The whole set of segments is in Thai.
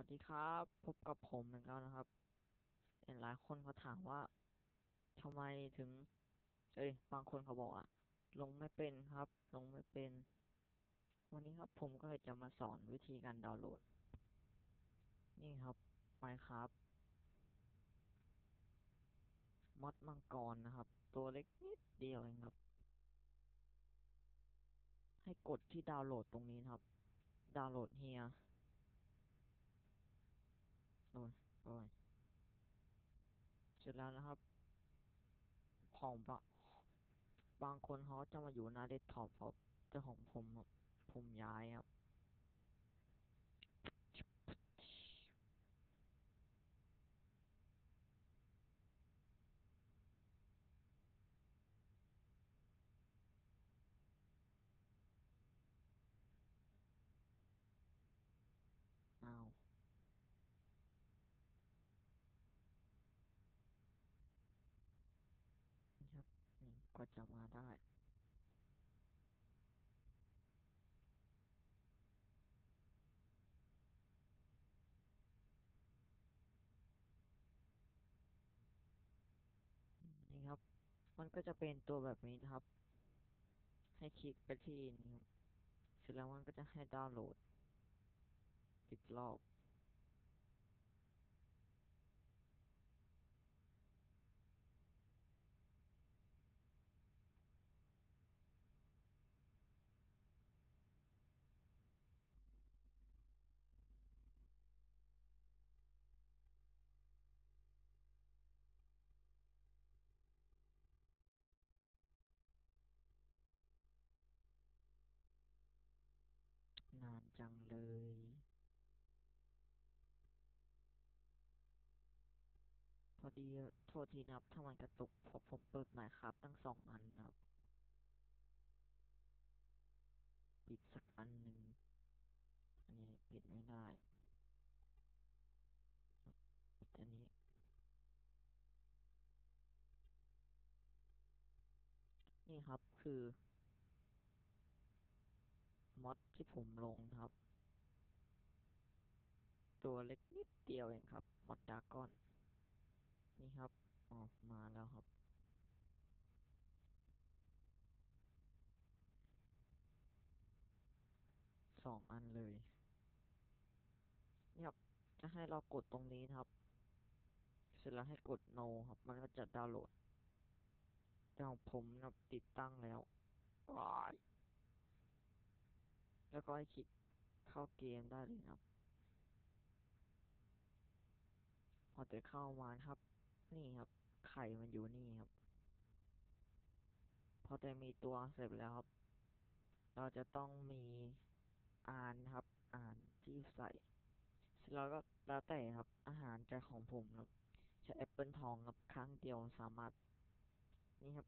วัสดีครับ พบกับผมเหมือนกันนะครับเห็นหลายคนเขาถามว่าทำไมถึง เอ้ย บางคนเขาบอกอะลงไม่เป็นครับ ลงไม่เป็น วันนี้ครับผมก็เลยจะมาสอนวิธีการดาวน์โหลด นี่ครับ Minecraft มอดมังกรนะครับ ตัวเล็กนิดเดียวเองครับ ให้กดที่ดาวน์โหลดตรงนี้ครับ ดาวน์โหลดเฮีย โอ้ยโอ้ยเสร็จแล้วนะครับ ของบบางคนเขาจะมาอยู่หน้าเดสก์ท็อปครับแต่ของผมผมย้ายครับ อ้าว นี่ครับ นี่ ก็จะมาได้นี่ครับ มันก็จะเป็นตัวแบบนี้นะครับ ให้คลิกไปที่นี่ครับเสร็จแล้วมันก็จะให้ดาวน์โหลดอีกรอบ นาน จังเลยพอดีโทษทีนะครับถ้ามันกระตุกเพราะผมเปิดหมายครับ ตั้งสองอันนะครับ ปิดสักอันหนึ่งอันนี้ปิดไม่ได้ปิดอันนี้ นี่ครับคือ มอดที่ผมลงครับ ตัวเล็กนิดเดียวเองครับ มอดดากอน นี่ครับออกมาแล้วครับ สองอันเลยนี่ครับจะให้เรากดตรงนี้นะครับ เสร็จแล้วให้กด no ครับ มันก็จะดาวน์โหลดแต่ของผมนะติดตั้งแล้วว้าย แล้วก็ให้คลิกเข้าเกมได้เลยครับ พอจะเข้ามานครับ นี่ครับ ไข่มันอยู่นี่ครับ พอจะมีตัวเสร็จแล้วครับ เราจะต้องมีอ่านครับ อ่านที่ใส่เสร็จแล้วก็แล้วแต่ครับ อาหารจะของผมครับใช้แอปเปิลทองครับครั้งเดียวสามารถ นี่ครับ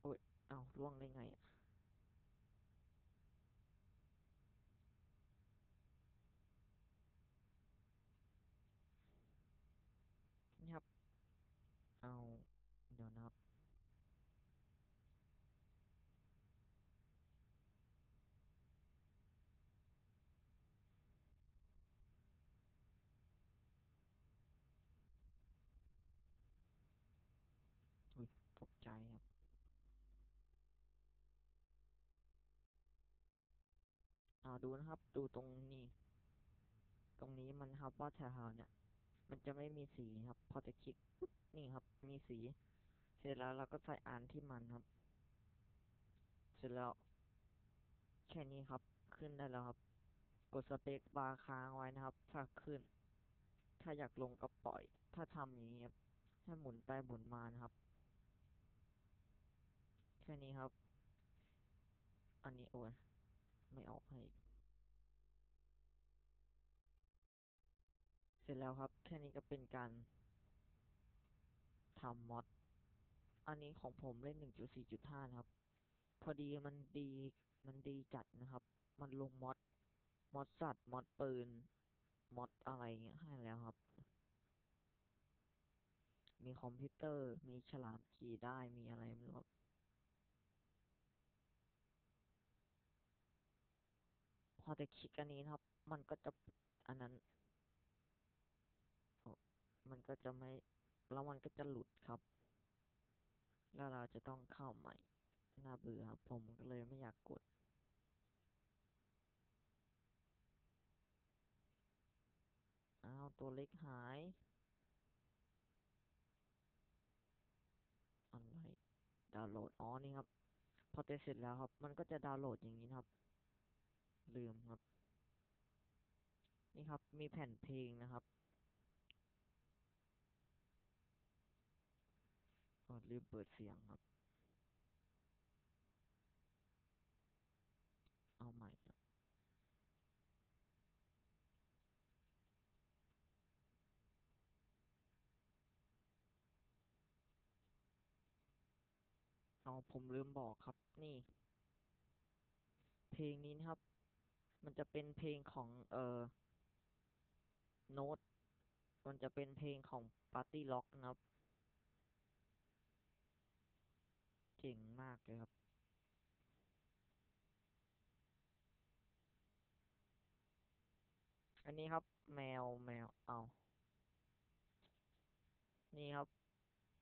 โอ้ยเอาล่วงได้ไงอะนี่ครับ เอา เดี๋ยวนะครับ อุ้ยตกใจครับ เอาดูนะครับ ดูตรงนี้ ตรงนี้มันครับว่าแถวๆเนี่ย มันจะไม่มีสีครับ พอจะคลิกนี่ครับ มีสี เสร็จแล้วเราก็ใส่อ่านที่มันครับ เสร็จแล้ว แค่นี้ครับ ขึ้นได้แล้วครับ กดสเปคบาร์ค้างไว้นะครับ ถ้าขึ้น ถ้าอยากลงก็ปล่อย ถ้าทำอย่างนี้ครับให้หมุนไปหมุนมานะครับ แค่นี้ครับ อันนี้โอ้ย ไม่ออกให้อีกเสร็จแล้วครับ แค่นี้ก็เป็นการทำมอดอันนี้ของผมเล่น1.4.5นะครับ พอดีมันดีมันดีจัดนะครับ มันลงมอดมอดสัตว์มอดปืนมอดอะไรเงี้ยให้แล้วครับ มีคอมพิวเตอร์มีฉลามขี่ได้มีอะไรไม่รู้ครับ พ อจะคลิกอันนี้ครับ มันก็จะอันนั้น มันก็จะไม่ แล้วมันก็จะหลุดครับ แล้วเราจะต้องเข้าใหม่น่าเบื่อครับผมก็เลยไม่อยากกดอ้าวตัวเล็กหาย อะไร ดาวน์โหลด อ๋อ นี่ครับ พอเตะเสร็จแล้วครับ มันก็จะดาวน์โหลดอย่างนี้ครับ ลืมครับ นี่ครับ มีแผ่นเพลงนะครับอ๋อลืมเปิดเสียงครับ เอาใหม่ครับอ๋อผมลืมบอกครับ นี่ เพลงนี้นะครับ มันจะเป็นเพลงของเอ่อโน้ต มันจะเป็นเพลงของปาร์ตี้ล็อกนะครับ เจ๋งมากเลยครับอันนี้ครับ แมวแมวเอา นี่ครับ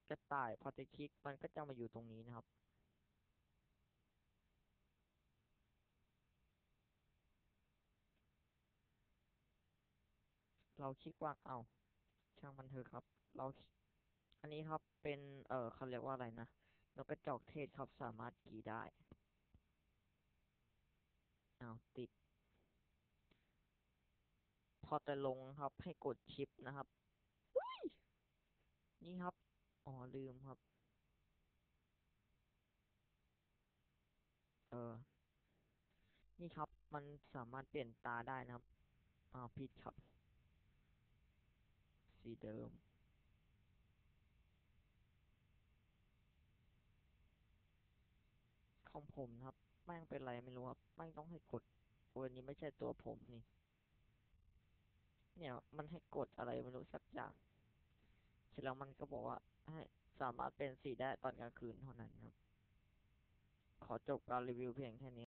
กระต่ายพอจะคลิกมันก็จะมาอยู่ตรงนี้นะครับ เราคลิกว่าเอา ช่างมันเถอะครับ เรา อันนี้ครับเป็นเอ่อเขาเรียกว่าอะไรนะนกกระจอกเทศครับสามารถกี่ได้เอาติด พอจะลงครับให้กดชิปนะครับนี่ครับ อ๋อลืมครับ เออ นี่ครับ มันสามารถเปลี่ยนตาได้นะครับ อ่าผิดครับ สีเดิมของผมนะครับ แม่งเป็นไรไม่รู้ครับแม่งต้องให้กดโอ้ยอันนี้ไม่ใช่ตัวผมนี่ เนี่ย มันให้กดอะไรไม่รู้สักอย่างเสร็จแล้วมันก็บอกว่าให้สามารถเป็นสีได้ตอนกลางคืนเท่านั้นครับ ขอจบการรีวิวเพียงแค่นี้